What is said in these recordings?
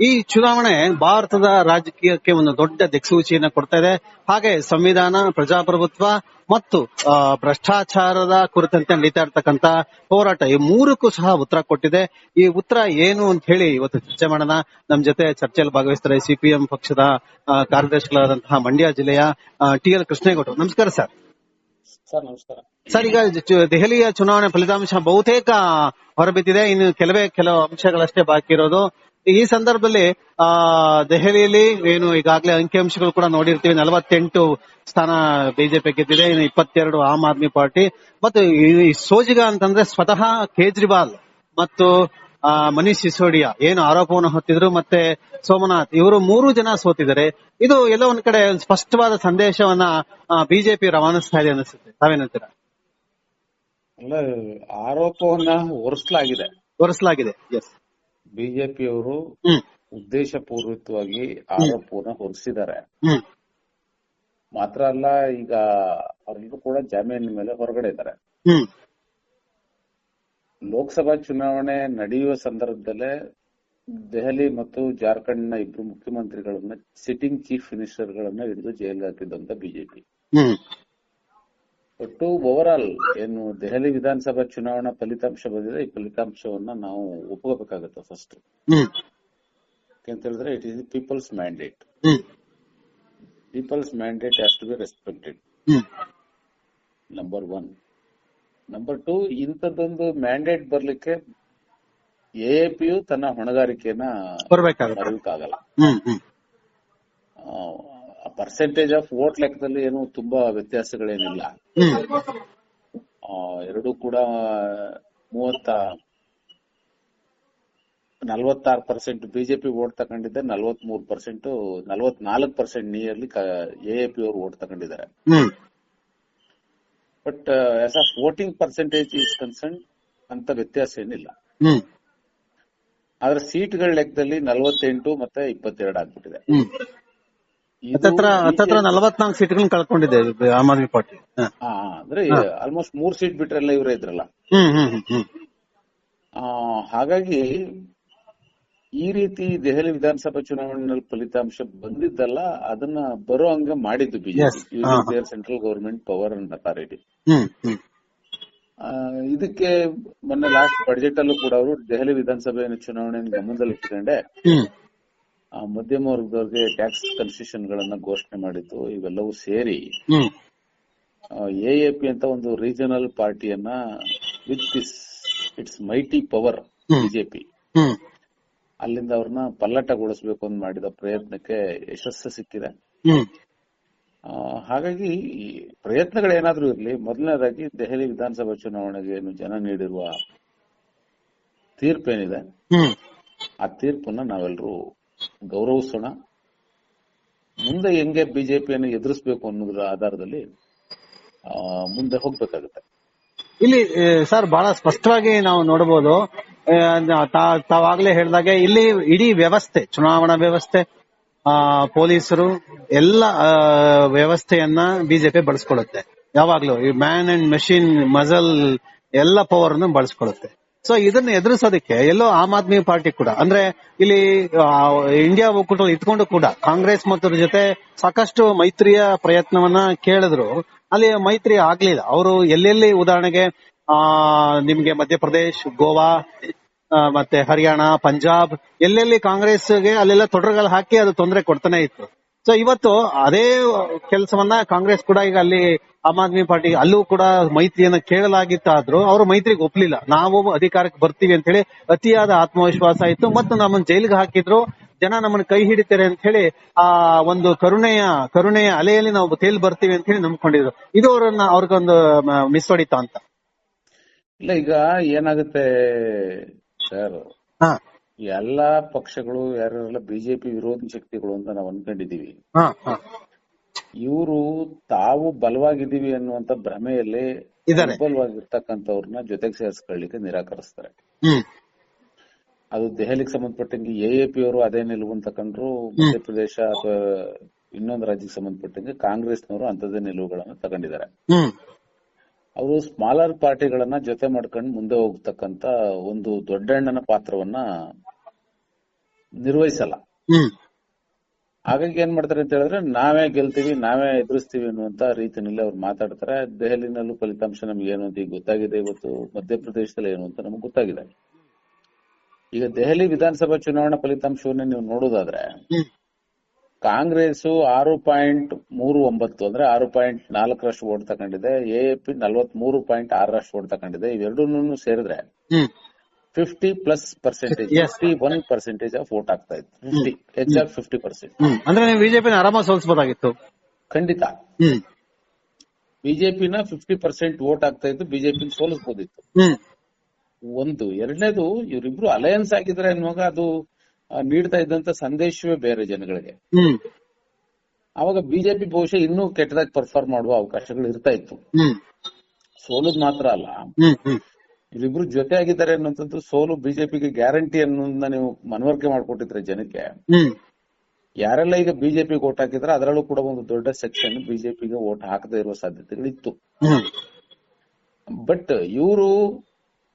ಈ ಚುನಾವಣೆ ಭಾರತದ ರಾಜಕೀಯಕ್ಕೆ ಒಂದು ದೊಡ್ಡ ದಿಕ್ಸೂಚಿಯನ್ನು ಕೊಡ್ತಾ ಇದೆ. ಹಾಗೆ ಸಂವಿಧಾನ ಪ್ರಜಾಪ್ರಭುತ್ವ ಮತ್ತು ಭ್ರಷ್ಟಾಚಾರದ ಕುರಿತಂತೆ ನಡೀತಾ ಇರ್ತಕ್ಕಂತ ಹೋರಾಟ ಈ ಮೂರಕ್ಕೂ ಸಹ ಉತ್ತರ ಕೊಟ್ಟಿದೆ. ಈ ಉತ್ತರ ಏನು ಅಂತ ಹೇಳಿ ಇವತ್ತು ಚರ್ಚೆ ಮಾಡೋಣ. ನಮ್ ಜೊತೆ ಚರ್ಚೆಯಲ್ಲಿ ಭಾಗವಹಿಸ್ತಾರೆ ಸಿಪಿಎಂ ಪಕ್ಷದ ಕಾರ್ಯದರ್ಶಿಗಳಾದಂತಹ ಮಂಡ್ಯ ಜಿಲ್ಲೆಯ ಟಿ ಎಲ್ ಕೃಷ್ಣೇಗೌಡರು. ನಮಸ್ಕಾರ ಸರ್. ಸರ್ ನಮಸ್ಕಾರ. ಸರ್ ಈಗ ದೆಹಲಿಯ ಚುನಾವಣೆ ಫಲಿತಾಂಶ ಬಹುತೇಕ ಹೊರಬಿದ್ದಿದೆ. ಇನ್ನು ಕೆಲವೇ ಕೆಲವು ಅಂಶಗಳಷ್ಟೇ ಬಾಕಿ ಇರೋದು. ಈ ಸಂದರ್ಭದಲ್ಲಿ ಆ ದೆಹಲಿಯಲ್ಲಿ ಏನು ಈಗಾಗಲೇ ಅಂಕಿಅಂಶಗಳು ಕೂಡ ನೋಡಿರ್ತೀವಿ. ನಲವತ್ತೆಂಟು ಸ್ಥಾನ ಬಿಜೆಪಿ ಗೆದ್ದಿದೆ ಇನ್ನು ಇಪ್ಪತ್ತೆರಡು ಆಮ್ ಆದ್ಮಿ ಪಾರ್ಟಿ. ಮತ್ತು ಈ ಸೋಜಿಗ ಅಂತಂದ್ರೆ ಸ್ವತಃ ಕೇಜ್ರಿವಾಲ್ ಮತ್ತು ಆ, ಮನೀಶ್ ಸಿಸೋಡಿಯಾ. ಏನು ಆರೋಪವನ್ನು ಹೊತ್ತಿದ್ರು ಮತ್ತೆ ಸೋಮನಾಥ್ ಇವರು ಮೂರು ಜನ ಸೋತಿದ್ದಾರೆ. ಇದು ಎಲ್ಲ ಒಂದ್ ಕಡೆ ಒಂದು ಸ್ಪಷ್ಟವಾದ ಸಂದೇಶವನ್ನ ಬಿಜೆಪಿ ರವಾನಿಸ್ತಾ ಇದೆ ಅನಿಸುತ್ತೆ ತಾವೇನಂತೀರಾ ಅಲ್ಲ ಆರೋಪವನ್ನ ಹೊರಿಸಲಾಗಿದೆ. ಒರೆಸಲಾಗಿದೆ ಎಸ್ ಬಿಜೆಪಿಯವರು ಅವರು ಉದ್ದೇಶ ಪೂರ್ವಕವಾಗಿ ಆರೋಪವನ್ನ ಹೊರಿಸಿದ್ದಾರೆ. ಮಾತ್ರ ಅಲ್ಲ ಈಗ ಅವರೆಲ್ಲರೂ ಕೂಡ ಜಾಮೀನಿನ ಮೇಲೆ ಹೊರಗಡೆ ಇದ್ದಾರೆ. ಲೋಕಸಭಾ ಚುನಾವಣೆ ನಡೆಯುವ ಸಂದರ್ಭದಲ್ಲೇ ದೆಹಲಿ ಮತ್ತು ಜಾರ್ಖಂಡ್ನ ಇಬ್ರು ಮುಖ್ಯಮಂತ್ರಿಗಳನ್ನ ಸಿಟ್ಟಿಂಗ್ ಚೀಫ್ ಮಿನಿಸ್ಟರ್ ಗಳನ್ನ ಹಿಡಿದು ಜೈಲ್ಗೆ ಹಾಕಿದ್ದಂತ ಬಿಜೆಪಿ. ಒಟ್ಟು ಓವರ್ ಆಲ್ ಏನು ದೆಹಲಿ ವಿಧಾನಸಭಾ ಚುನಾವಣಾ ಫಲಿತಾಂಶ ಬಂದಿದೆ ಈ ಫಲಿತಾಂಶವನ್ನ ನಾವು ಒಪ್ಕೋಬೇಕಾಗತ್ತೆ ಫಸ್ಟ್ ಅಂತ ಹೇಳಿದ್ರೆ it is people's mandate people's mandate has to be respected number one number two ಇಂಥದ್ದೊಂದು ಮ್ಯಾಂಡೇಟ್ ಬರ್ಲಿಕ್ಕೆ ಎಎಪಿಯು ತನ್ನ ಹೊಣೆಗಾರಿಕೆಯನ್ನ ಬರಬೇಕಾಗಲ್ಲ ಮರೆಯೋಕ್ಕಾಗಲ್ಲ. ಪರ್ಸೆಂಟೇಜ್ ಆಫ್ ವೋಟ್ ಲೆಕ್ಕದಲ್ಲಿ ಏನು ತುಂಬಾ ವ್ಯತ್ಯಾಸಗಳೇನಿಲ್ಲ. ಎರಡು ಕೂಡ ಮೂವತ್ತ ನಲವತ್ತಾರು ಪರ್ಸೆಂಟ್ ಬಿಜೆಪಿ ವೋಟ್ ತಗೊಂಡಿದ್ದೆ ನಲವತ್ ಮೂರು ಪರ್ಸೆಂಟ್ ನಲವತ್ನಾಲ್ಕು ಪರ್ಸೆಂಟ್ ನಿಯರ್ಲಿ ಎಎಪಿ ಅವರು ವೋಟ್ ತಗೊಂಡಿದ್ದಾರೆ. But as of voting percentage is concern ಅಂತ ವ್ಯತ್ಯಾಸ ಏನಿಲ್ಲ. ಆದ್ರೆ ಸೀಟ್ಗಳ ಲೆಕ್ಕದಲ್ಲಿ ನಲವತ್ತೆಂಟು ಮತ್ತೆ ಇಪ್ಪತ್ತೆರಡು ಆಗ್ಬಿಟ್ಟಿದೆ. ಹತ್ತತ್ರ ಹತ್ತತ್ರ ನಲವತ್ನಾಲ್ಕು ಸೀಟ್ಗಳನ್ನ ಕಳ್ಕೊಂಡಿದೆ ಆಮ್ ಆದ್ಮಿ ಪಾರ್ಟಿ. ಹ. ಅಂದ್ರೆ ಆಲ್ಮೋಸ್ಟ್ ಮೂರ್ ಸೀಟ್ ಬಿಟ್ರೆಲ್ಲ ಇವರೇ ಇದ್ರಲ್ಲ? ಹ್ಮ್ ಹ್ಮ್ ಹ್ಮ್ ಹ್ಮ್. ಆ, ಹಾಗಾಗಿ ಈ ರೀತಿ ದೆಹಲಿ ವಿಧಾನಸಭಾ ಚುನಾವಣೆಯಲ್ಲಿ ಫಲಿತಾಂಶ ಬಂದಿದ್ದಲ್ಲ ಅದನ್ನ ಬರೋ ಹಂಗ ಮಾಡಿದ್ದು Yes. ಬಿಜೆಪಿ ಹಾ, ಹಾ. Their central government power and authority hmm hmm. ಇದಕ್ಕೆ ಮೊನ್ನೆ ಲಾಸ್ಟ್ ಬಜೆಟ್ ಅಲ್ಲೂ ಕೂಡ ಅವರು ದೆಹಲಿ ವಿಧಾನಸಭೆ ಚುನಾವಣೆಯನ್ನು ಗಮನದಲ್ಲಿ ಇಟ್ಕೊಂಡೆ ಹ್ಮ್. ಆ, ಮಧ್ಯಮ ವರ್ಗದವರಿಗೆ ಟ್ಯಾಕ್ಸ್ ಕನ್ಸೆಷನ್ ಗಳನ್ನ ಘೋಷಣೆ ಮಾಡಿದ್ದು ಇವೆಲ್ಲವೂ ಸೇರಿ ಹ್ಮ್. ಎಎಪಿ ಅಂತ ಒಂದು regional ಪಾರ್ಟಿಯನ್ನ with this it's mighty power BJP ಅಲ್ಲಿಂದ ಅವ್ರನ್ನ ಪಲ್ಲಟಗೊಳಿಸಬೇಕು ಅಂತ ಮಾಡಿದ ಪ್ರಯತ್ನಕ್ಕೆ ಯಶಸ್ಸು ಸಿಕ್ಕಿದೆ. ಹಾಗಾಗಿ ಈ ಪ್ರಯತ್ನಗಳೇನಾದ್ರೂ ಇರಲಿ ಮೊದಲನೇದಾಗಿ ದೆಹಲಿ ವಿಧಾನಸಭಾ ಚುನಾವಣೆಗೆ ಏನು ಜನ ನೀಡಿರುವ ತೀರ್ಪೇನಿದೆ. ಆ ತೀರ್ಪನ್ನ ನಾವೆಲ್ಲರೂ ಗೌರವಿಸೋಣ. ಮುಂದೆ ಹೆಂಗೆ ಬಿಜೆಪಿಯನ್ನು ಎದುರಿಸಬೇಕು ಅನ್ನೋದ್ರ ಆಧಾರದಲ್ಲಿ ಮುಂದೆ ಹೋಗ್ಬೇಕಾಗುತ್ತೆ. ಇಲ್ಲಿ ಸರ್, ಬಹಳ ಸ್ಪಷ್ಟವಾಗಿ ನಾವು ನೋಡಬಹುದು ತಾವಾಗ್ಲೇ ಹೇಳಿದಾಗೆ ಇಲ್ಲಿ ಇಡೀ ವ್ಯವಸ್ಥೆ, ಚುನಾವಣಾ ವ್ಯವಸ್ಥೆ ಪೊಲೀಸರು, ಎಲ್ಲ ವ್ಯವಸ್ಥೆಯನ್ನ ಬಿಜೆಪಿ ಬಳಸ್ಕೊಳ್ಳುತ್ತೆ. ಯಾವಾಗ್ಲೂ ಈ ಮ್ಯಾನ್ ಅಂಡ್ ಮೆಷಿನ್ ಮಜಲ್ ಎಲ್ಲ ಪವರ್ ಅನ್ನು ಬಳಸ್ಕೊಳ್ಳುತ್ತೆ. ಸೊ ಇದನ್ನ ಎದುರಿಸೋದಕ್ಕೆ ಎಲ್ಲೋ ಆಮ್ ಆದ್ಮಿ ಪಾರ್ಟಿ ಕೂಡ. ಅಂದ್ರೆ ಇಲ್ಲಿ ಇಂಡಿಯಾ ಒಕ್ಕೂಟ ಇದ್ಕೊಂಡು ಕೂಡ ಕಾಂಗ್ರೆಸ್ ಮತ್ತು ಜೊತೆ ಸಾಕಷ್ಟು ಮೈತ್ರಿಯ ಪ್ರಯತ್ನವನ್ನ ಕೇಳಿದ್ರು. ಅಲ್ಲಿ ಮೈತ್ರಿ ಆಗ್ಲಿಲ್ಲ. ಅವರು ಎಲ್ಲೆಲ್ಲಿ ಉದಾಹರಣೆಗೆ, ಆ, ನಿಮ್ಗೆ ಮಧ್ಯಪ್ರದೇಶ್, ಗೋವಾ ಮತ್ತೆ ಹರಿಯಾಣ, ಪಂಜಾಬ್ ಎಲ್ಲೆಲ್ಲಿ ಕಾಂಗ್ರೆಸ್ಗೆ ಅಲ್ಲೆಲ್ಲ ತೊಡರುಗಳು ಹಾಕಿ ಅದು ತೊಂದರೆ ಕೊಡ್ತಾನೆ ಇತ್ತು. ಸೊ ಇವತ್ತು ಅದೇ ಕೆಲಸವನ್ನ ಕಾಂಗ್ರೆಸ್ ಕೂಡ ಈಗ ಅಲ್ಲಿ ಆಮ್ ಆದ್ಮಿ ಪಾರ್ಟಿ ಅಲ್ಲೂ ಕೂಡ ಮೈತ್ರಿಯನ್ನ ಕೇಳಲಾಗಿತ್ತಾದ್ರೂ ಅವರು ಮೈತ್ರಿಗೆ ಒಪ್ಲಿಲ್ಲ. ನಾವು ಅಧಿಕಾರಕ್ಕೆ ಬರ್ತೀವಿ ಅಂತ ಹೇಳಿ ಅತಿಯಾದ ಆತ್ಮವಿಶ್ವಾಸ ಇತ್ತು. ಮತ್ತು ನಮ್ಮನ್ನ ಜೈಲಿಗೆ ಹಾಕಿದ್ರು. ಜನ ನಮ್ಮನ್ನ ಕೈ ಹಿಡಿತಾರೆ ಅಂತ ಹೇಳಿ ಆ ಒಂದು ಕರುಣೆಯ ಕರುಣೆಯ ಅಲೆಯಲ್ಲಿ ನಾವು ತೇಲ್ ಬರ್ತೀವಿ ಅಂತ ಹೇಳಿ ನಂಬ್ಕೊಂಡಿದ್ರು. ಇದು ಅವ್ರನ್ನ ಅವ್ರಿಗೊಂದು ಮಿಸ್ ಹೊಡಿತಾ ಅಂತ. ಇಲ್ಲ ಈಗ ಏನಾಗುತ್ತೆ ಸರ್? ಹಾ. ಎಲ್ಲಾ ಪಕ್ಷಗಳು ಯಾರ್ಯಾರೆಲ್ಲ ಬಿಜೆಪಿ ವಿರೋಧಿ ಶಕ್ತಿಗಳು ಅಂತ ನಾವು ಅನ್ಕೊಂಡಿದೀವಿ ಇವ್ರು ತಾವು ಬಲವಾಗಿದ್ದೀವಿ ಅನ್ನುವಂತ ಭ್ರಮೆಯಲ್ಲಿ ಬಲವಾಗಿರ್ತಕ್ಕಂಥವ್ರನ್ನ ಜೊತೆಗೆ ಸೇರಿಸ್ಕೊಳ್ಳಿಕ್ಕೆ ನಿರಾಕರಿಸ್ತಾರೆ. ಅದು ದೆಹಲಿಗೆ ಸಂಬಂಧಪಟ್ಟಂಗೆ ಎಎಪಿ ಅವರು ಅದೇ ನಿಲುವು ತಕೊಂಡ್ರು ಮಧ್ಯಪ್ರದೇಶ ಅಥವಾ ಇನ್ನೊಂದು ರಾಜ್ಯಕ್ಕೆ ಸಂಬಂಧಪಟ್ಟಂಗೆ ಕಾಂಗ್ರೆಸ್ನವರು ಅಂತದೇ ನಿಲುವುಗಳನ್ನ ತಗೊಂಡಿದ್ದಾರೆ. ಅವರು ಸ್ಮಾಲರ್ ಪಾರ್ಟಿಗಳನ್ನ ಜೊತೆ ಮಾಡ್ಕೊಂಡು ಮುಂದೆ ಹೋಗ್ತಕ್ಕಂತ ಒಂದು ದೊಡ್ಡಣ್ಣನ ಪಾತ್ರವನ್ನ ನಿರ್ವಹಿಸಲ್ಲ. ಹಾಗಾಗಿ ಏನ್ ಮಾಡ್ತಾರೆ ಅಂತ ಹೇಳಿದ್ರೆ ನಾವೇ ಗೆಲ್ತೀವಿ ನಾವೇ ಎದುರಿಸ್ತೀವಿ ಅನ್ನುವಂತ ರೀತಿಯಲ್ಲಿ ಅವ್ರು ಮಾತಾಡ್ತಾರೆ. ದೆಹಲಿನಲ್ಲೂ ಫಲಿತಾಂಶ ನಮ್ಗೆ ಏನು ಅಂತ ಈಗ ಗೊತ್ತಾಗಿದೆ ಇವತ್ತು ಮಧ್ಯಪ್ರದೇಶದಲ್ಲಿ ಏನು ಅಂತ ನಮ್ಗೆ ಗೊತ್ತಾಗಿದೆ. ಈಗ ದೆಹಲಿ ವಿಧಾನಸಭಾ ಚುನಾವಣಾ ಫಲಿತಾಂಶವನ್ನ ನೀವು ನೋಡೋದಾದ್ರೆ ಕಾಂಗ್ರೆಸ್ ಆರು ಪಾಯಿಂಟ್ ಮೂರು ಒಂಬತ್ತು ಅಂದ್ರೆ ಆರು ಪಾಯಿಂಟ್ ನಾಲ್ಕರಷ್ಟು ಓಟ್ ತಗೊಂಡಿದೆ. ಎಎಪಿ ನಲ್ವತ್ ಮೂರು ಪಾಯಿಂಟ್ ಆರರಷ್ಟು ಓಟ್ ತಗೊಂಡಿದೆ. ಇವೆರಡೂ ಸೇರಿದ್ರೆ fifty plus percentage. Fifty one percentage of vote ಆಗ್ತಾ ಇತ್ತು. ಫಿಫ್ಟಿ ಎಕ್ಸಾಕ್ಟ್ ಫಿಫ್ಟಿ ಪರ್ಸೆಂಟ್ ಅಂದ್ರೆ ನೀವು ಬಿಜೆಪಿನ ಆರಾಮಾಗಿ ಸೋಲ್ಸ್ಬೋದಾಗಿತ್ತು? ಖಂಡಿತ. ಬಿಜೆಪಿ ಬಿಜೆಪಿನ ಫಿಫ್ಟಿ ಪರ್ಸೆಂಟ್ ವೋಟ್ ಆಗ್ತಾ ಇತ್ತು ಬಿಜೆಪಿ ಸೋಲಿಸಬಹುದಿತ್ತು ಒಂದು. ಎರಡನೇದು ಇವರಿಬ್ರು ಅಲಯನ್ಸ್ ಆಗಿದ್ರೆ ಅನ್ನುವಾಗ ಅದು ನೀಡ್ತಾ ಇದ್ದಂತ ಸಂದೇಶವೇ ಬೇರೆ ಜನಗಳಿಗೆ. ಅವಾಗ ಬಿಜೆಪಿ ಬಹುಶಃ ಇನ್ನೂ ಕೆಟ್ಟದಾಗಿ ಪರ್ಫಾರ್ಮ್ ಮಾಡುವ ಅವಕಾಶಗಳು ಇರ್ತಾ ಇತ್ತು. ಸೋಲುದ್ ಮಾತ್ರ ಅಲ್ಲ. ಇವರಿಬ್ರು ಜೊತೆ ಆಗಿದ್ದಾರೆ ಅನ್ನೋದ್ರು ಸೋಲು ಬಿಜೆಪಿಗೆ ಗ್ಯಾರಂಟಿ ಅನ್ನೋದನ್ನ ನೀವು ಮನವರಿಕೆ ಮಾಡ್ಕೊಟ್ಟಿದ್ರೆ ಜನಕ್ಕೆ. ಯಾರೆಲ್ಲ ಈಗ ಬಿಜೆಪಿ ಓಟ್ ಹಾಕಿದ್ರೆ ಅದರಲ್ಲೂ ಕೂಡ ಒಂದು ದೊಡ್ಡ ಸೆಕ್ಷನ್ ಬಿಜೆಪಿಗೆ ಓಟ್ ಹಾಕದೇ ಇರುವ ಸಾಧ್ಯತೆಗಳಿತ್ತು. ಬಟ್ ಇವರು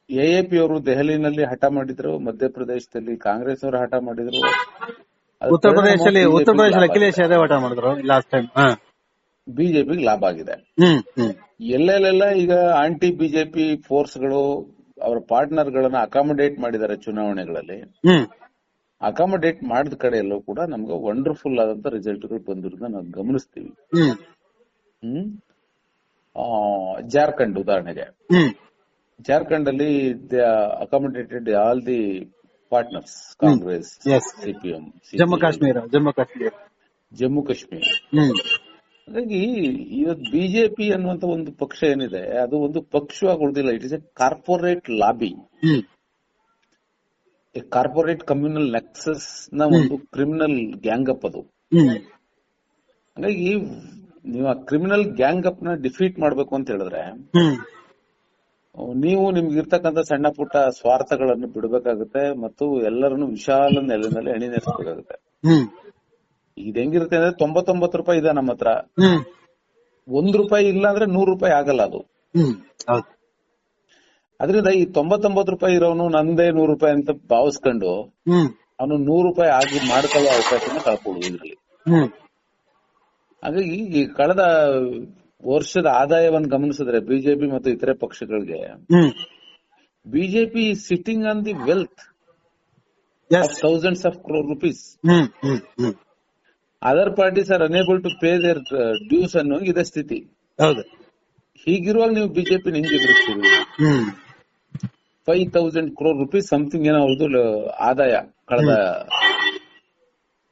ಎಎಪಿ ಅವರು ದೆಹಲಿನಲ್ಲಿ ಹಠ ಮಾಡಿದ್ರು ಮಧ್ಯಪ್ರದೇಶದಲ್ಲಿ ಕಾಂಗ್ರೆಸ್ ಅವರು ಹಠ ಮಾಡಿದ್ರು. ಉತ್ತರ ಪ್ರದೇಶದಲ್ಲಿ ಉತ್ತರ ಪ್ರದೇಶದಲ್ಲಿ ಅಖಿಲೇಶ್ ಯಾದವ್ ಹಠ ಮಾಡಿದ್ರು ಲಾಸ್ಟ್ ಟೈಮ್ ಬಿಜೆಪಿಗೆ ಲಾಭ ಆಗಿದೆ. ಎಲ್ಲೆಲ್ಲೆಲ್ಲ ಈಗ ಆಂಟಿ ಬಿಜೆಪಿ ಫೋರ್ಸ್ಗಳು ಅವರ ಪಾರ್ಟ್ನರ್ ಗಳನ್ನ ಅಕಾಮಡೇಟ್ ಮಾಡಿದ್ದಾರೆ ಚುನಾವಣೆಗಳಲ್ಲಿ. ಅಕಾಮಡೇಟ್ ಮಾಡಿದ ಕಡೆ ಎಲ್ಲೂ ಕೂಡ ನಮ್ಗೆ ವಂಡರ್ಫುಲ್ ಆದಂತ ರಿಸಲ್ಟ್ಗಳು ಬಂದಿರೋದನ್ನ ನಾವು ಗಮನಿಸ್ತೀವಿ. ಹ್ಮ್. ಜಾರ್ಖಂಡ್ ಉದಾಹರಣೆಗೆ. ಜಾರ್ಖಂಡ್ ಅಲ್ಲಿ accommodated all the partners Congress. CPM Jammu Kashmir Jammu Kashmir. Jammu Kashmir. ಹಾಗಾಗಿ ಇವತ್ತು ಬಿಜೆಪಿ ಅನ್ನುವಂತ ಒಂದು ಪಕ್ಷ ಏನಿದೆ ಅದು ಒಂದು ಪಕ್ಷವಾಗಿ ಉಳಿದಿಲ್ಲ. It is a corporate lobby corporate communal ನೆಕ್ಸಸ್ನ ಒಂದು ಕ್ರಿಮಿನಲ್ ಗ್ಯಾಂಗ್ ಅಪ್ ಅದು ಹಾಗಾಗಿ ನೀವು ಆ ಕ್ರಿಮಿನಲ್ ಗ್ಯಾಂಗ್ ಅಪ್ನ ಡಿಫೀಟ್ ಮಾಡ್ಬೇಕು ಅಂತ ಹೇಳಿದ್ರೆ ನೀವು ನಿಮ್ಗೆ ಇರತಕ್ಕಂತ ಸಣ್ಣ ಪುಟ್ಟ ಸ್ವಾರ್ಥಗಳನ್ನು ಬಿಡಬೇಕಾಗುತ್ತೆ ಮತ್ತು ಎಲ್ಲರನ್ನು ವಿಶಾಲ ನೆಲೆನಲ್ಲಿ ಎಣಿನೇರಿಸಬೇಕಾಗುತ್ತೆ ಇದು ಹೆಂಗಿರುತ್ತೆ ಅಂದ್ರೆ ತೊಂಬತ್ತೊಂಬತ್ತು ರೂಪಾಯಿ ಇದೆ ನಮ್ಮ ಹತ್ರ. ಒಂದ್ ರೂಪಾಯಿ ಇಲ್ಲ ಅಂದ್ರೆ ನೂರ್ ರೂಪಾಯಿ ಆಗಲ್ಲ ಅದು. ಅದರಿಂದ ಈ ತೊಂಬತ್ತೊಂಬತ್ತು ರೂಪಾಯಿ ಇರೋನು ನಂದೇ ನೂರ್ ರೂಪಾಯಿ ಅಂತ ಭಾವಿಸ್ಕೊಂಡು ಅವನು ನೂರ್ ರೂಪಾಯಿ ಆಗಿ ಮಾಡ್ಕೊಳ್ಳೋ ಅವಕಾಶನ ಕಳ್ಕೊಳ್ಳೋದು ಇದರಲ್ಲಿ. ಹಾಗಾಗಿ ಈ ಕಳೆದ ವರ್ಷದ ಆದಾಯವನ್ನು ಗಮನಿಸಿದ್ರೆ ಬಿಜೆಪಿ ಮತ್ತು ಇತರೆ ಪಕ್ಷಗಳಿಗೆ BJP sitting on the wealth thousands of crore rupees other parties are unable to pay their dues ಅನ್ನೋ ಇದೆ ಸ್ಥಿತಿ. ಹೌದು. ಹೀಗಿರುವಾಗ ನೀವು ಬಿಜೆಪಿ ಹೆಂಗ್ ಎದುರಿಸ್ತೀರಿ? Five thousand crore rupees something ಏನೋ ಅವ್ರದ್ದು ಆದಾಯ ಕಳೆದ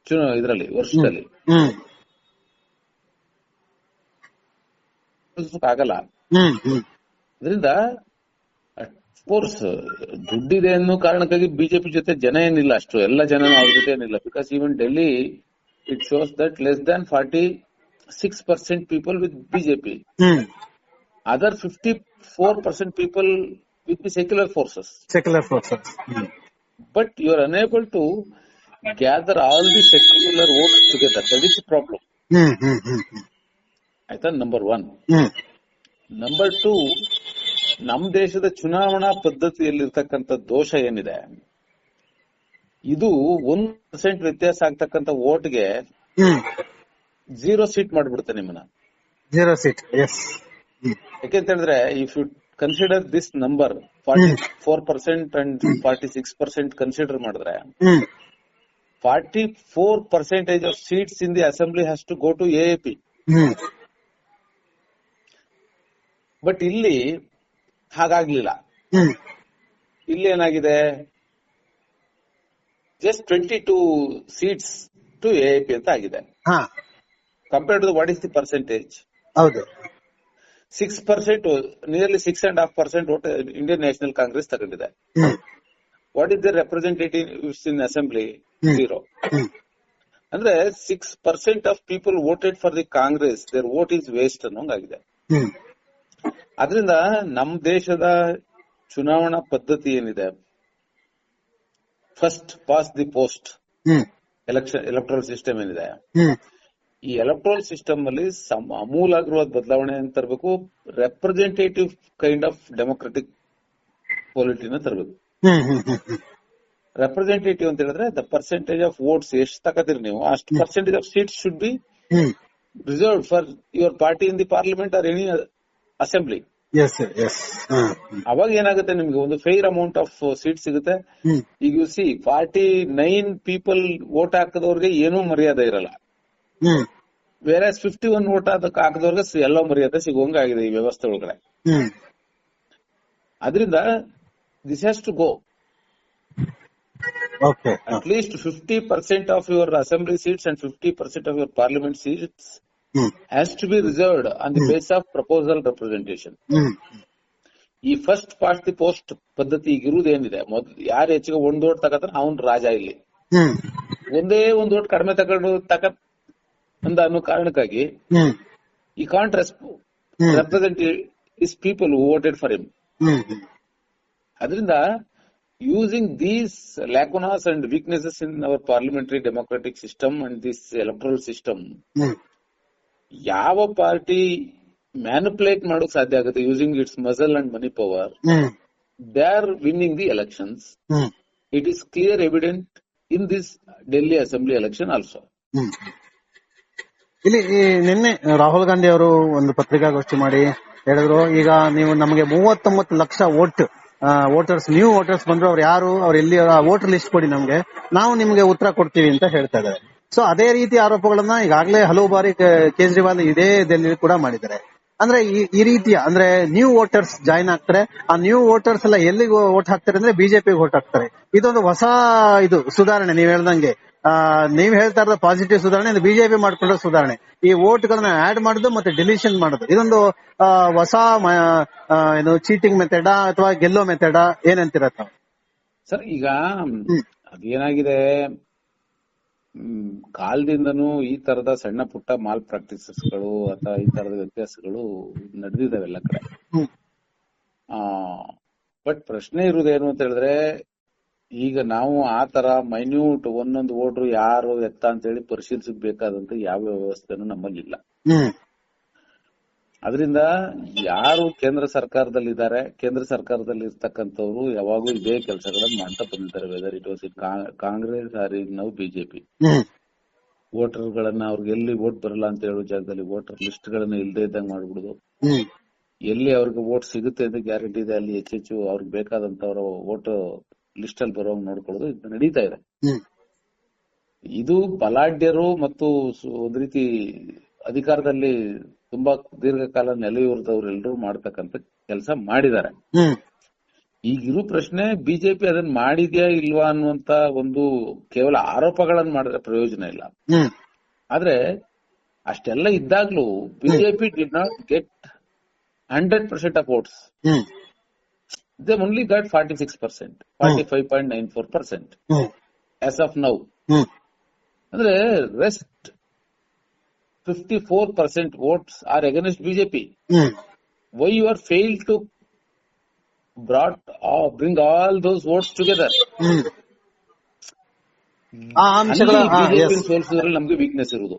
ಚುನ ಇದರಲ್ಲಿ ವರ್ಷದಲ್ಲಿ. ಹ್ಮ್ ಆಗಲ್ಲ ಅದರಿಂದ ಕೋರ್ಸ್ ದುಡ್ಡಿದೆ ಅನ್ನೋ ಕಾರಣಕ್ಕಾಗಿ ಬಿಜೆಪಿ ಜೊತೆ ಜನ ಏನಿಲ್ಲ ಅಷ್ಟು. ಎಲ್ಲ ಜನ ಅವ್ರ ಜೊತೆ ಏನಿಲ್ಲ. Because even Delhi it shows that less than forty six percent people with BJP other fifty four percent people with the secular forces secular forces but you are unable to gather all the secular vote together that is problem ಆಯ್ತಾ number one number two ನಮ್ ದೇಶದ ಚುನಾವಣಾ ಪದ್ಧತಿಯಲ್ಲಿರ್ತಕ್ಕಂಥ ದೋಷ ಏನಿದೆ? ಇದು ಒಂದ್ percent ವ್ಯತ್ಯಾಸ ಆಗ್ತಕ್ಕಂಥ ವೋಟ್ಗೆ ಜೀರೋ ಸೀಟ್ ಮಾಡ್ಬಿಡುತ್ತೆ ನಿಮ್ಮನ್ನ. ಜೀರೋ ಸೀಟ್ ಎಸ್ ಯಾಕೆಂತ ಹೇಳಿದ್ರೆ if you consider this number forty four percent and forty six percent consider ಮಾಡಿದ್ರೆ forty four percentage of seats in the assembly has to go to a hmm. But ಇಲ್ಲಿ ಹಾಗಾಗ್ಲಿಲ್ಲ. ಇಲ್ಲಿ ಏನಾಗಿದೆ? Just twenty two seats to AP ಅಂತ ಆಗಿದೆ. Compare to what is the percentage ಹೌದು. Six percent nearly six and half percent vote Indian National Congress ತಗೊಂಡಿದೆ. What is the representatives in assembly. Zero ಅಂದ್ರೆ six percent of people voted for the Congress their vote is waste ಅನ್ನೋಂಗಾಗಿದೆ. ಅದರಿಂದ ನಮ್ ದೇಶದ ಚುನಾವಣಾ ಪದ್ಧತಿ ಏನಿದೆ? First past the post election electoral system ಏನಿದೆ? ಈ ಎಲೆಕ್ಟ್ರಲ್ ಸಿಸ್ಟಮ್ ಅಲ್ಲಿ ಅಮೂಲಾಗ್ರವಾದ ಬದಲಾವಣೆ ಅಂತ ತರಬೇಕು ರೆಪ್ರೆಸೆಂಟೇಟಿವ್ ಕೈಂಡ್ ಆಫ್ ಡೆಮೋಕ್ರೆಟಿಕ್ ಪಾಲಿಟಿನ ತರಬೇಕು. ರೆಪ್ರೆಸೆಂಟೇಟಿವ್ ಅಂತ ಹೇಳಿದ್ರೆ ದ ಪರ್ಸೆಂಟೇಜ್ ಆಫ್ ವೋಟ್ಸ್ ಎಷ್ಟು ತಗೋತೀರಿ ನೀವು? ಅಷ್ಟು percentage of seats should be reserve for your party in the parliament or any assembly ಅವಾಗ ಏನಾಗುತ್ತೆ ನಿಮ್ಗೆ? ಒಂದು ಫೇರ್ ಅಮೌಂಟ್ ಆಫ್ ಸೀಟ್ ಸಿಗುತ್ತೆ. ಈಗ you see forty nine people vote ಹಾಕದವ್ರಿಗೆ ಏನೂ ಮರ್ಯಾದೆ ಇರಲ್ಲ. ಬೇರೆ ಫಿಫ್ಟಿ ಒನ್ ವೋಟ್ ಹಾಕದವ್ರಿಗೆ ಎಲ್ಲ ಮರ್ಯಾದೆ ಸಿಗೋಂಗಾಗಿದೆ ಈ ವ್ಯವಸ್ಥೆ ಒಳಗಡೆ. ಅದರಿಂದ this has to go okay least fifty 50% your assembly assembly and fifty 50% of parliament parliament seats hmm has to be reserved on the basis of proposal representation. ಈ ಫಸ್ಟ್ ಪಾಸ್ಟ್ ದಿ ಪೋಸ್ಟ್ ಪದ್ಧತಿ ಈಗ ಇರುವುದೇನಿದೆ ಮೊದಲು ಯಾರು ಹೆಚ್ಚಿಗೆ ಒಂದ್ vote ತಗತಾನ ಅವನ್ ರಾಜ ಇಲ್ಲಿ. ಒಂದೇ ಒಂದ್ ಓಟ್ ಕಡಿಮೆ ತಗೊಂಡು ತಕ ಅಂದ ಅನ್ನೋ ಕಾರಣಕ್ಕಾಗಿ ಈ can't. Represent is people voted for him. ಅದರಿಂದ using these lacunas and weaknesses in our parliamentary democratic system and this electoral system ಯಾವ ಪಾರ್ಟಿ ಮ್ಯಾನುಪ್ಲೇಟ್ ಮಾಡೋಕ್ ಸಾಧ್ಯ ಆಗುತ್ತೆ using its muscle and money power they are winning the elections. It is clear evident in this Delhi assembly election also. ಇಲ್ಲಿ ನಿನ್ನೆ ರಾಹುಲ್ ಗಾಂಧಿ ಅವರು ಒಂದು ಪತ್ರಿಕಾಗೋಷ್ಠಿ ಮಾಡಿ ಹೇಳಿದ್ರು ಈಗ ನೀವು ನಮಗೆ ಮೂವತ್ತೊಂಬತ್ತು lakh vote voters new voters ಬಂದ್ರು ಅವ್ರು ಯಾರು? ಅವ್ರು ಎಲ್ಲಿ ವೋಟರ್ ಲಿಸ್ಟ್ ಕೊಡಿ ನಮ್ಗೆ. ನಾವು ನಿಮ್ಗೆ ಉತ್ತರ ಕೊಡ್ತೀವಿ ಅಂತ ಹೇಳ್ತಾ ಇದ್ದಾರೆ. ಸೊ ಅದೇ ರೀತಿ ಆರೋಪಗಳನ್ನ ಈಗಾಗಲೇ ಹಲವು ಬಾರಿ ಕೇಜ್ರಿವಾಲ್ ಇದೇ ದಲ್ಲಿ ಕೂಡ ಮಾಡಿದ್ದಾರೆ. ಅಂದ್ರೆ ಈ ರೀತಿಯ ಅಂದ್ರೆ ನ್ಯೂ ವೋಟರ್ಸ್ ಜಾಯ್ನ್ ಆಗ್ತಾರೆ. ಆ ನ್ಯೂ ವೋಟರ್ಸ್ ಎಲ್ಲ ಎಲ್ಲಿಗೆ ವೋಟ್ ಹಾಕ್ತಾರೆ ಅಂದ್ರೆ ಬಿಜೆಪಿಗೆ ವೋಟ್ ಹಾಕ್ತಾರೆ. ಇದೊಂದು ಹೊಸ ಇದು ಸುಧಾರಣೆ ನೀವ್ ಹೇಳ್ದಂಗೆ. ನೀವ್ ಹೇಳ್ತಾ ಇರೋ ಪಾಸಿಟಿವ್ ಸುಧಾರಣೆ ಬಿಜೆಪಿ ಮಾಡ್ಕೊಂಡ್ರೆ ಸುಧಾರಣೆ. ಈ ವೋಟ್ ಗಳನ್ನ ಆಡ್ ಮಾಡುದು ಮತ್ತೆ ಡಿಲೀಷನ್ ಮಾಡುದು. ಇದೊಂದು ಹೊಸ ಏನು ಚೀಟಿಂಗ್ ಮೆಥಡ ಅಥವಾ ಗೆಲ್ಲೋ ಮೆಥಡ ಏನಂತೀರ ತಾವು? ಸರ್ ಈಗ ಅದೇನಾಗಿದೆ? ಕಾಲದಿಂದನೂ ಈ ತರದ ಸಣ್ಣ ಪುಟ್ಟ ಮಾಲ್ ಪ್ರಾಕ್ಟೀಸಸ್ಗಳು ಅಥವಾ ಈ ತರದ ವ್ಯತ್ಯಾಸಗಳು ನಡೆದಿದ್ದಾವೆ ಎಲ್ಲ ಕಡೆ. ಆ ಬಟ್ ಪ್ರಶ್ನೆ ಇರುವುದೇನು ಅಂತ ಹೇಳಿದ್ರೆ ಈಗ ನಾವು ಆ ತರ ಮೈನ್ಯೂಟ್ ಒಂದೊಂದು ವೋಟ್ರು ಯಾರು ಎತ್ತ ಅಂತ ಹೇಳಿ ಪರಿಶೀಲಿಸಬೇಕಾದಂತ ಯಾವ ವ್ಯವಸ್ಥೆನೂ ನಮ್ಮಲ್ಲಿ ಇಲ್ಲ ಅದರಿಂದ ಯಾರು ಕೇಂದ್ರ ಸರ್ಕಾರದಲ್ಲಿ ಇದ್ದಾರೆ ಕೇಂದ್ರ ಸರ್ಕಾರದಲ್ಲಿ ಇರ್ತಕ್ಕಂಥವ್ರು ಯಾವಾಗೂ ಇದೇ ಕೆಲಸಗಳನ್ನ ಮಾಡ್ತಾ ಬಂದಿದ್ದಾರೆ whether it was in Congress or in ನಾವು ಬಿಜೆಪಿ ವೋಟರ್ಗಳನ್ನ ವೋಟರ್ ಗಳನ್ನ ಅವ್ರಿಗೆ ಎಲ್ಲಿ ವೋಟ್ ಬರಲ್ಲ ಅಂತ ಹೇಳೋ ಜಾಗದಲ್ಲಿ ವೋಟರ್ ಲಿಸ್ಟ್ ಗಳನ್ನ ಇಲ್ಲದೆ ಇದ್ದಂಗೆ ಮಾಡ್ಬಿಡುದು. ಎಲ್ಲಿ ಅವ್ರಿಗೆ ವೋಟ್ ಸಿಗುತ್ತೆ ಅಂತ ಗ್ಯಾರಂಟಿ ಇದೆ ಅಲ್ಲಿ ಹೆಚ್ಚೆಚ್ಚು ಅವ್ರಿಗೆ ಬೇಕಾದಂತವರ ವೋಟ್ ಲಿಸ್ಟ್ ಅಲ್ಲಿ ಬರೋಂಗ್ ನೋಡ್ಕೊಳ್ಳೋದು ಇದು ನಡೀತಾ ಇದೆ. ಇದು ಬಲಾಢ್ಯರು ಮತ್ತು ಒಂದ್ ರೀತಿ ಅಧಿಕಾರದಲ್ಲಿ ತುಂಬಾ ದೀರ್ಘಕಾಲ ನೆಲೆಯೂರ್ದವ್ರು ಎಲ್ಲರೂ ಮಾಡ್ತಕ್ಕಂತ ಕೆಲಸ ಮಾಡಿದ್ದಾರೆ. ಈಗಿರೋ ಪ್ರಶ್ನೆ ಬಿಜೆಪಿ ಅದನ್ನ ಮಾಡಿದ್ಯಾ ಇಲ್ವಾ ಅನ್ನುವಂತ ಒಂದು ಕೇವಲ ಆರೋಪಗಳನ್ನ ಮಾಡಿದ್ರೆ ಪ್ರಯೋಜನ ಇಲ್ಲ. ಆದ್ರೆ ಅಷ್ಟೆಲ್ಲ ಇದ್ದಾಗ್ಲೂ BJP did not get hundred percent of votes they only got forty six percent forty five point nine four percent as of now ಅಂದ್ರೆ rest fifty four percent votes are against BJP hmm why you are fail to brought bring all those votes together hmm ಆ ಅಂಶಗಳ ಆ, BJP yes. ಸೋಲಿಸಿದ್ರಲ್ಲಿ ನಮ್ಗೆ weakness ಇರುವುದು.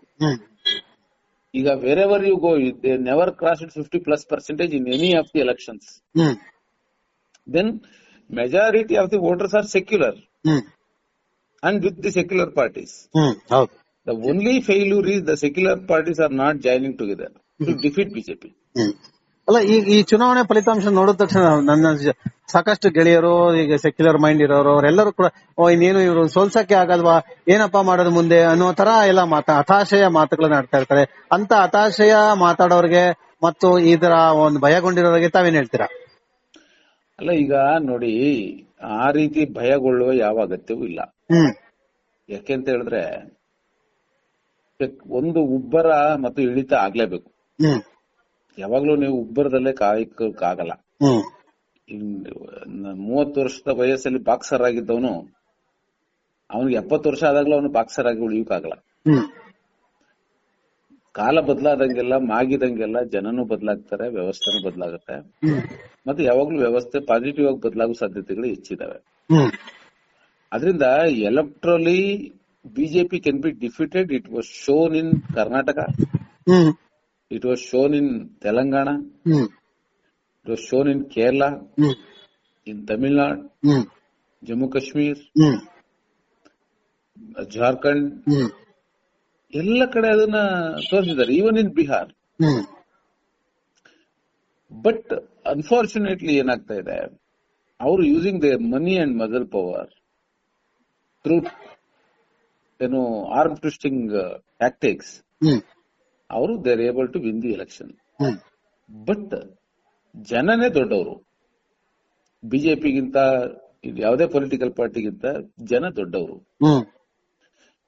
ಈಗ wherever you go they never cross it fifty plus percentage in any of the elections then majority of the voters are secular and with the secular parties hmm only the only failure is the secular parties are not joining together to defeat BJP hmm. ಅಲ್ಲ ಈ ಈ ಚುನಾವಣೆ ಫಲಿತಾಂಶ ನೋಡಿದ ತಕ್ಷಣ ನನ್ನ ಸಾಕಷ್ಟು ಗೆಳೆಯರು ಈಗ ಸೆಕ್ಯುಲರ್ ಮೈಂಡ್ ಇರೋರು ಅವರೆಲ್ಲರೂ ಕೂಡ ಓ ಇನ್ನೇನು ಇವರು ಸೋಲ್ಸಕ್ಕೆ ಆಗಲ್ವಾ? ಏನಪ್ಪಾ ಮಾಡೋದು ಮುಂದೆ? ಅನ್ನೋ ತರ ಎಲ್ಲ ಮಾತಾ ಹತಾಶೆಯ ಮಾತುಗಳನ್ನ ಆಡ್ತಾ ಇರ್ತಾರೆ. ಅಂತ ಹತಾಶೆಯ ಮಾತಾಡೋರಿಗೆ ಮತ್ತು ಇದರ ಒಂದು ಭಯಗೊಂಡಿರೋರಿಗೆ ತಾವೇನ್ ಹೇಳ್ತೀರಾ? ಅಲ್ಲ ಈಗ ನೋಡಿ ಆ ರೀತಿ ಭಯಗೊಳ್ಳುವ ಯಾವ ಅಗತ್ಯವೂ ಇಲ್ಲ. ಹ್ಮ್. ಯಾಕೆಂತ ಹೇಳಿದ್ರೆ ಒಂದು ಉಬ್ಬರ ಮತ್ತು ಇಳಿತ ಆಗ್ಲೇಬೇಕು. ಯಾವಾಗ್ಲೂ ನೀವು ಉಬ್ಬರದಲ್ಲೇ ಕಾಯಕ್ಕಾಗಲ್ಲ ಮೂವತ್ತು ವರ್ಷದ ವಯಸ್ಸಲ್ಲಿ ಬಾಕ್ಸರ್ ಆಗಿದ್ದವನು ಅವನಿಗೆ ಎಪ್ಪತ್ತು ವರ್ಷ ಆದಾಗ್ಲೂ ಅವನು ಬಾಕ್ಸರ್ ಆಗಿ ಉಳಿಯಕ್ಕಾಗಲ್ಲ ಕಾಲ ಬದಲಾದಂಗೆಲ್ಲ ಮಾಗಿದಂಗೆಲ್ಲ ಜನನು ಬದಲಾಗ್ತಾರೆ ವ್ಯವಸ್ಥೆನೂ ಬದಲಾಗುತ್ತೆ. ಮತ್ತೆ ಯಾವಾಗ್ಲೂ ವ್ಯವಸ್ಥೆ ಪಾಸಿಟಿವ್ ಆಗಿ ಬದಲಾಗೋ ಸಾಧ್ಯತೆಗಳು ಹೆಚ್ಚಿದಾವೆ. ಅದರಿಂದ electorally BJP can be defeated it was shown in Karnataka hmm it was shown in Telangana hmm it was shown in Kerala hmm in Tamil Nadu hmm Jammu Kashmir hmm Jharkhand hmm ಎಲ್ಲ ಕಡೆ ಅದನ್ನ ತೋರಿಸಿದ್ದಾರೆ even in Bihar but unfortunately ಏನಾಗ್ತಾ ಇದೆ ಅವರು using they money and mother power through ಏನು arm twisting tactics ಅವರು they are able to win the election but ಜನನೇ ದೊಡ್ಡವರು. ಬಿಜೆಪಿಗಿಂತ ಯಾವುದೇ ಪೊಲಿಟಿಕಲ್ ಪಾರ್ಟಿಗಿಂತ ಜನ ದೊಡ್ಡವರು.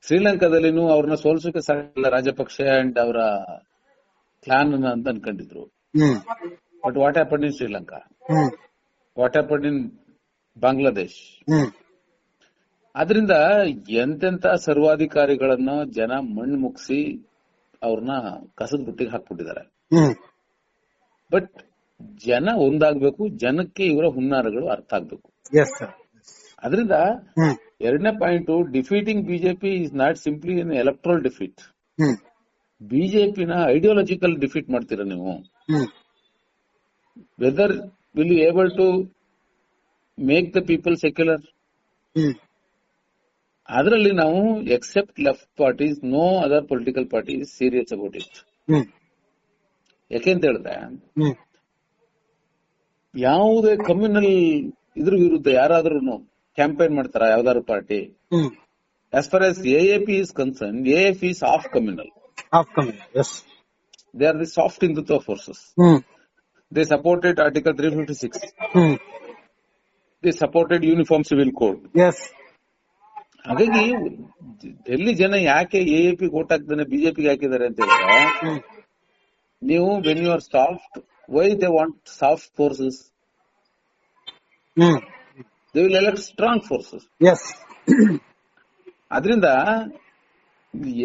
ಶ್ರೀಲಂಕಾದಲ್ಲಿನೂ ಅವ್ರನ್ನ ಸೋಲ್ಸೋಕೆ ಸಾಕಿಲ್ಲ ರಾಜಪಕ್ಷೆ ಅಂಡ್ ಅವರ ಕ್ಲಾನ್ ಅಂತ ಅನ್ಕೊಂಡಿದ್ರು. But what happen in Sri Lanka what happen in Bangladesh hmm ಆದ್ರಿಂದ ಎಂತೆಂತ ಸರ್ವಾಧಿಕಾರಿಗಳನ್ನ ಜನ ಮಣ್ಣು ಮುಗಿಸಿ ಅವ್ರನ್ನ ಕಸದ ಬುಟ್ಟಿಗೆ ಹಾಕ್ಬಿಟ್ಟಿದ್ದಾರೆ. ಬಟ್ ಜನ ಒಂದಾಗ್ಬೇಕು ಜನಕ್ಕೆ ಇವರ ಹುನ್ನಾರಗಳು ಅರ್ಥ ಆಗ್ಬೇಕು. ಅದರಿಂದ ಎರಡನೇ point defeating BJP is not simply in electoral defeat ಬಿಜೆಪಿನ ideological defeat ಮಾಡ್ತೀರಾ ನೀವು? Whether will able to make the people secular ಅದರಲ್ಲಿ ನಾವು except left parties no other political parties serious about it ಯಾಕೆಂತ ಹೇಳಿದ್ರೆ ಯಾವುದೇ ಕಮ್ಯುನಲ್ ಇದ್ರ ವಿರುದ್ಧ ಯಾರಾದ್ರೂ ಕ್ಯಾಂಪೇನ್ ಮಾಡ್ತಾರ ಯಾವ್ದಾದ್ರು party as far as A A P is concern a F is of communal of as they are the soft Hindutva forces they supported article three fifty six they supported uniform civil code ಹಾಗಾಗಿ ಡೆಲ್ಲಿ ಜನ ಯಾಕೆ A A P vote ಹಾಕ್ತಾನೆ ಬಿಜೆಪಿಗೆ ಹಾಕಿದ್ದಾರೆ ಅಂತ ಹೇಳಿದ್ರೆ ನೀವು when you are soft why they want soft forces hmm. They will elect strong forces ಅದರಿಂದ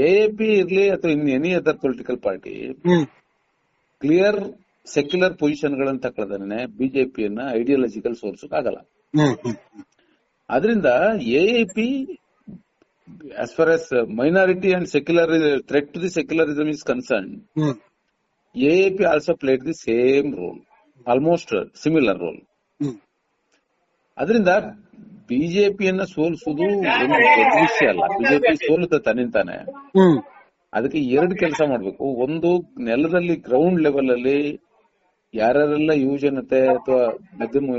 ಎ ಎ ಪಿ ಇರ್ಲಿ ಅಥವಾ in any other political party clear secular position ಗಳನ್ನ ತಗೊಳ್ಳೋದನ್ನೇ ಬಿಜೆಪಿಯನ್ನ ಐಡಿಯಾಲಜಿಕಲ್ ಸೋರ್ಸ್ ಆಗಲ್ಲ. ಅದರಿಂದ A A P as far as minority and secular threat to the secularism is concerned, mm. AAP also played the same role, almost a similar role. ಅದರಿಂದ ಬಿಜೆಪಿಯನ್ನ ಸೋಲಿಸುವುದು ಒಂದು ವಿಷಯ ಅಲ್ಲ ಬಿಜೆಪಿ ಸೋಲುತ್ತೆ ತನ್ನಿಂತಾನೆ ಅದಕ್ಕೆ ಎರಡು ಕೆಲಸ ಮಾಡ್ಬೇಕು ಒಂದು ನೆಲದಲ್ಲಿ ಗ್ರೌಂಡ್ ಲೆವೆಲ್ ಅಲ್ಲಿ ಯಾರ್ಯಾರೆಲ್ಲ ಯುವಜನತೆ ಅಥವಾ ಮಧ್ಯಮ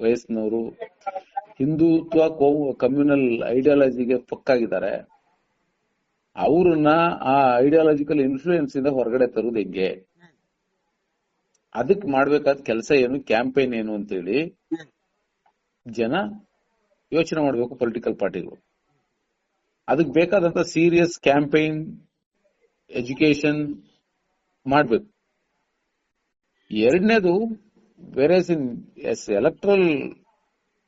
ವಯಸ್ಸಿನವರು ಹಿಂದುತ್ವ ಕಮ್ಯುನಲ್ ಐಡಿಯಾಲಜಿಗೆ ಪಕ್ಕಾಗಿದ್ದಾರೆ. ಅವ್ರನ್ನ ಆ ಐಡಿಯಾಲಜಿಕಲ್ ಇನ್ಫ್ಲೂಯೆನ್ಸ್ ಇಂದ ಹೊರಗಡೆ ತರೋದು ಹೆಂಗೆ? ಅದಕ್ ಮಾಡ್ಬೇಕಾದ ಕೆಲಸ ಏನು ಕ್ಯಾಂಪೇನ್ ಏನು ಅಂತೇಳಿ ಜನ ಯೋಚನೆ ಮಾಡಬೇಕು ಪೊಲಿಟಿಕಲ್ ಪಾರ್ಟಿಗಳು ಅದಕ್ ಬೇಕಾದಂತ ಸೀರಿಯಸ್ ಕ್ಯಾಂಪೇನ್ ಎಜುಕೇಶನ್ ಮಾಡ್ಬೇಕು. ಎರಡನೇದು whereas in as electoral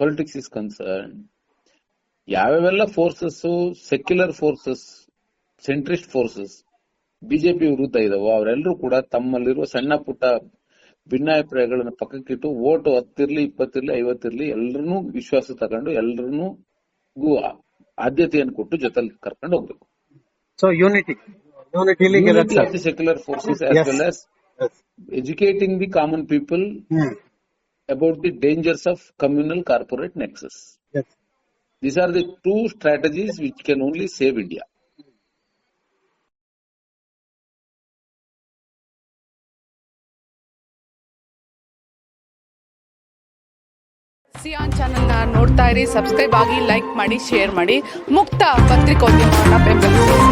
politics is concern ಯಾವ್ಯಾವೆಲ್ಲ forces secular forces centrist forces BJP ವಿರುದ್ಧ ಇದಾವೋ ಅವರೆಲ್ಲರೂ ಕೂಡ ತಮ್ಮಲ್ಲಿರುವ ಸಣ್ಣ ಪುಟ್ಟ ಭಿನ್ನಾಭಿಪ್ರಾಯಗಳನ್ನ ಪಕ್ಕಕ್ಕಿಟ್ಟು ಓಟು ಹತ್ತಿರ್ಲಿ ಇಪ್ಪತ್ತಿರ್ಲಿ ಐವತ್ತಿರ್ಲಿ ಎಲ್ಲರನ್ನೂ ವಿಶ್ವಾಸ ತಗೊಂಡು ಎಲ್ಲರನ್ನೂ ಆದ್ಯತೆಯನ್ನು ಕೊಟ್ಟು ಜೊತೆಲಿ ಕರ್ಕೊಂಡು ಹೋಗ್ಬೇಕು. So unity sir secular forces educating the common as about the dangers of communal corporate nexus. Yes These are the two strategies which can only save India. ಸಿಯಾನ್ ಚಾನೆಲ್ನ ನೋಡ್ತಾ ಇರಿ ಸಬ್ಸ್ಕ್ರೈಬ್ ಆಗಿ ಲೈಕ್ ಮಾಡಿ ಶೇರ್ ಮಾಡಿ ಮುಕ್ತ ಪತ್ರಿಕೋದ್ಯಮವನ್ನು ಬೆಂಬಲಿಸಿ